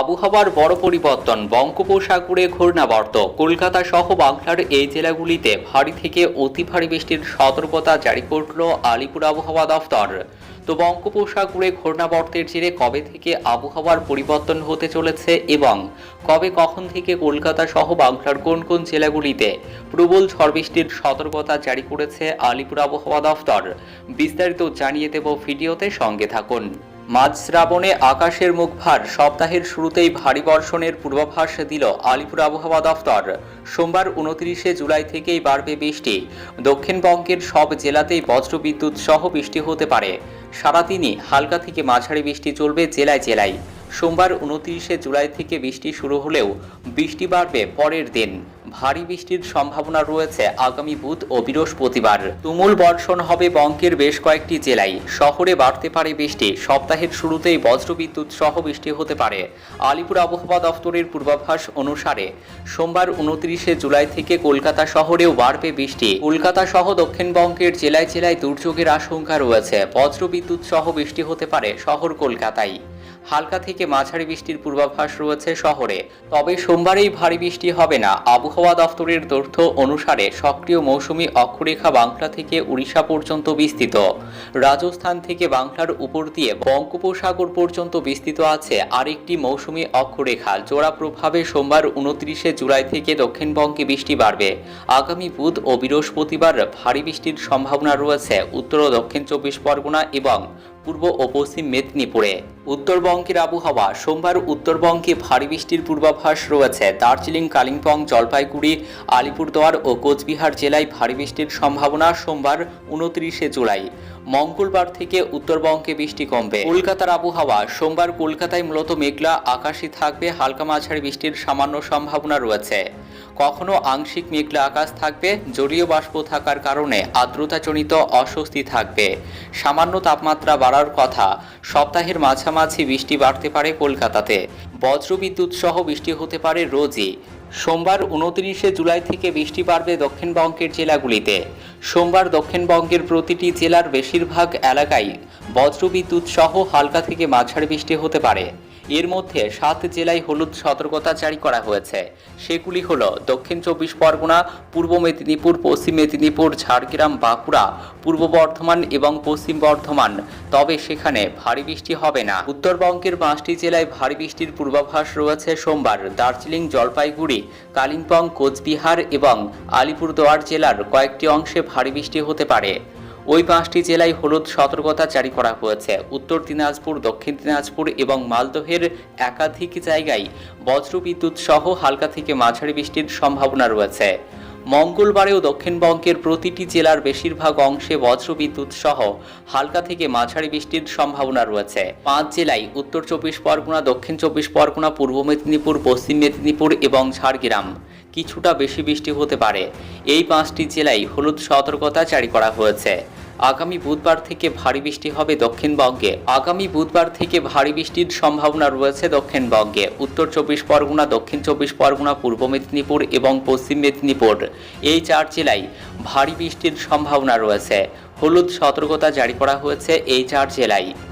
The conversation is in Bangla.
আবহাওয়ার বড় পরিবর্তন, বঙ্গোপসাগরে ঘূর্ণাবর্ত। কলকাতা সহ বাংলার এই জেলাগুলিতে ভারী থেকে অতি ভারী বৃষ্টির সতর্কতা জারি করল আলিপুর আবহাওয়া দফতর। তো বঙ্গোপসাগরে ঘূর্ণাবর্তের জেরে কবে থেকে আবহাওয়ার পরিবর্তন হতে চলেছে এবং কবে কখন থেকে কলকাতা সহ বাংলার কোন কোন জেলাগুলিতে প্রবল ঝড় বৃষ্টির সতর্কতা জারি করেছে আলিপুর আবহাওয়া দফতর? বিস্তারিত জানিয়ে দেব ভিডিওতে, সঙ্গে থাকুন। মাঝ শ্রাবণে আকাশের মুখ ভার সপ্তাহের শুরুতেই ভারী বর্ষণের পূর্বাভাস দিল আলিপুর আবহাওয়া দফতর। সোমবার উনত্রিশে জুলাই থেকেই বাড়বে বৃষ্টি। দক্ষিণবঙ্গের সব জেলাতেই বজ্রবিদ্যুৎ সহ বৃষ্টি হতে পারে। সারাদিনই হালকা থেকে মাঝারি বৃষ্টি চলবে জেলায় জেলায়। সোমবার উনত্রিশে জুলাই থেকে বৃষ্টি শুরু হলেও বৃষ্টি বাড়বে পরের দিন। ভারী বৃষ্টির সম্ভাবনা রয়েছে আগামী বুধ ও বৃহস্পতিবার। তুমুল বর্ষণ হবে বঙ্গের বেশ কয়েকটি জেলায়। শহরে বাড়তে পারে বৃষ্টি। সপ্তাহের শুরুতেই বজ্রবিদ্যুৎ সহ বৃষ্টি হতে পারে। আলিপুর আবহাওয়া দফতরের পূর্বাভাস অনুসারে সোমবার উনত্রিশে জুলাই থেকে কলকাতা শহরেও বাড়বে বৃষ্টি। কলকাতা সহ দক্ষিণবঙ্গের জেলায় জেলায় দুর্যোগের আশঙ্কা রয়েছে। বজ্রবিদ্যুৎ সহ বৃষ্টি হতে পারে শহর কলকাতায়। হালকা থেকে মাঝারি বৃষ্টির পূর্বাভাস রয়েছে শহরে। তবে সোমবারেই ভারী বৃষ্টি হবে না। আবহাওয়া দফতরের তথ্য অনুসারে সক্রিয় মৌসুমী অক্ষরেখা বাংলা থেকে উড়িষ্যা পর্যন্ত বিস্তৃত। রাজস্থান থেকে বাংলার উপর দিয়ে বঙ্গোপসাগর পর্যন্ত বিস্তৃত আছে আরেকটি মৌসুমী অক্ষরেখা। জোড়া প্রভাবে সোমবার উনত্রিশে জুলাই থেকে দক্ষিণবঙ্গে বৃষ্টি বাড়বে। আগামী বুধ ও বৃহস্পতিবার ভারী বৃষ্টির সম্ভাবনা রয়েছে। উত্তর ও দক্ষিণ চব্বিশ পরগনা এবং পূর্ব ও পশ্চিম মেদিনীপুরে। উত্তরবঙ্গের আবহাওয়া, সোমবার উত্তরবঙ্গে ভারী বৃষ্টির পূর্বাভাস রয়েছে। দার্জিলিং, কালিম্পং, জলপাইগুড়ি, আলিপুরদুয়ার ও কোচবিহার জেলায় ভারী বৃষ্টির সম্ভাবনা সোমবার উনত্রিশে জুলাই। মঙ্গলবার থেকে উত্তরবঙ্গে বৃষ্টি কমবে। কলকাতার আবহাওয়া। সোমবার কলকাতায় মূলত মেঘলা আকাশই থাকবে, হালকা মাঝারি বৃষ্টির সামান্য সম্ভাবনা রয়েছে। কখনো আংশিক মেঘলা আকাশ থাকবে, জলীয় বাষ্প থাকার কারণে আর্দ্রতাজনিত অস্বস্তি থাকবে। সামান্য তাপমাত্রা বাড়ার কথা, সপ্তাহের মাঝামাঝি বৃষ্টি বাড়তে পারে কলকাতাতে। বজ্রবিদ্যুৎ সহ বৃষ্টি হতে পারে রোজই। সোমবার উনত্রিশে জুলাই থেকে বৃষ্টি বাড়বে দক্ষিণবঙ্গের জেলাগুলিতে। সোমবার দক্ষিণবঙ্গের প্রতিটি জেলার বেশিরভাগ এলাকায় বজ্রবিদ্যুৎ সহ হালকা থেকে মাঝারি বৃষ্টি হতে পারে। এর মধ্যে সাত জেলায় হলুদ সতর্কতা জারি করা হয়েছে। সেগুলি হল দক্ষিণ চব্বিশ পরগনা, পূর্ব মেদিনীপুর, পশ্চিম মেদিনীপুর, ঝাড়গ্রাম, বাঁকুড়া, পূর্ব বর্ধমান এবং পশ্চিম বর্ধমান। তবে সেখানে ভারী বৃষ্টি হবে না। উত্তরবঙ্গের পাঁচটি জেলায় ভারী বৃষ্টির পূর্বাভাস রয়েছে সোমবার। দার্জিলিং, জলপাইগুড়ি, কালিম্পং, কোচবিহার এবং আলিপুরদুয়ার জেলার কয়েকটি অংশে ভারী বৃষ্টি হতে পারে। ওই পাঁচটি জেলায় হলুদ সতর্কতা জারি করা হয়েছে। উত্তর দিনাজপুর, দক্ষিণ দিনাজপুর এবং মালদহের একাধিক জায়গায় বজ্রবিদ্যুৎ সহ হালকা থেকে মাঝারি বৃষ্টির সম্ভাবনা রয়েছে। মঙ্গলবারেও দক্ষিণবঙ্গের প্রতিটি জেলার বেশিরভাগ অংশে বজ্রবিদ্যুৎ সহ হালকা থেকে মাঝারি বৃষ্টির সম্ভাবনা রয়েছে। পাঁচ জেলায় উত্তর চব্বিশ পরগনা, দক্ষিণ চব্বিশ পরগনা, পূর্ব মেদিনীপুর, পশ্চিম মেদিনীপুর এবং ঝাড়গ্রাম। কিছুটা বেশি বৃষ্টি হতে পারে। এই পাঁচটি জেলায় হলুদ সতর্কতা জারি করা হয়েছে। আগামী বুধবার থেকে ভারী বৃষ্টি হবে দক্ষিণবঙ্গে আগামী বুধবার থেকে ভারী বৃষ্টির সম্ভাবনা রয়েছে দক্ষিণবঙ্গে উত্তর চব্বিশ পরগনা, দক্ষিণ চব্বিশ পরগনা, পূর্ব মেদিনীপুর এবং পশ্চিম মেদিনীপুর। এই চার জেলায় ভারী বৃষ্টির সম্ভাবনা রয়েছে। হলুদ সতর্কতা জারি করা হয়েছে এই চার জেলায়।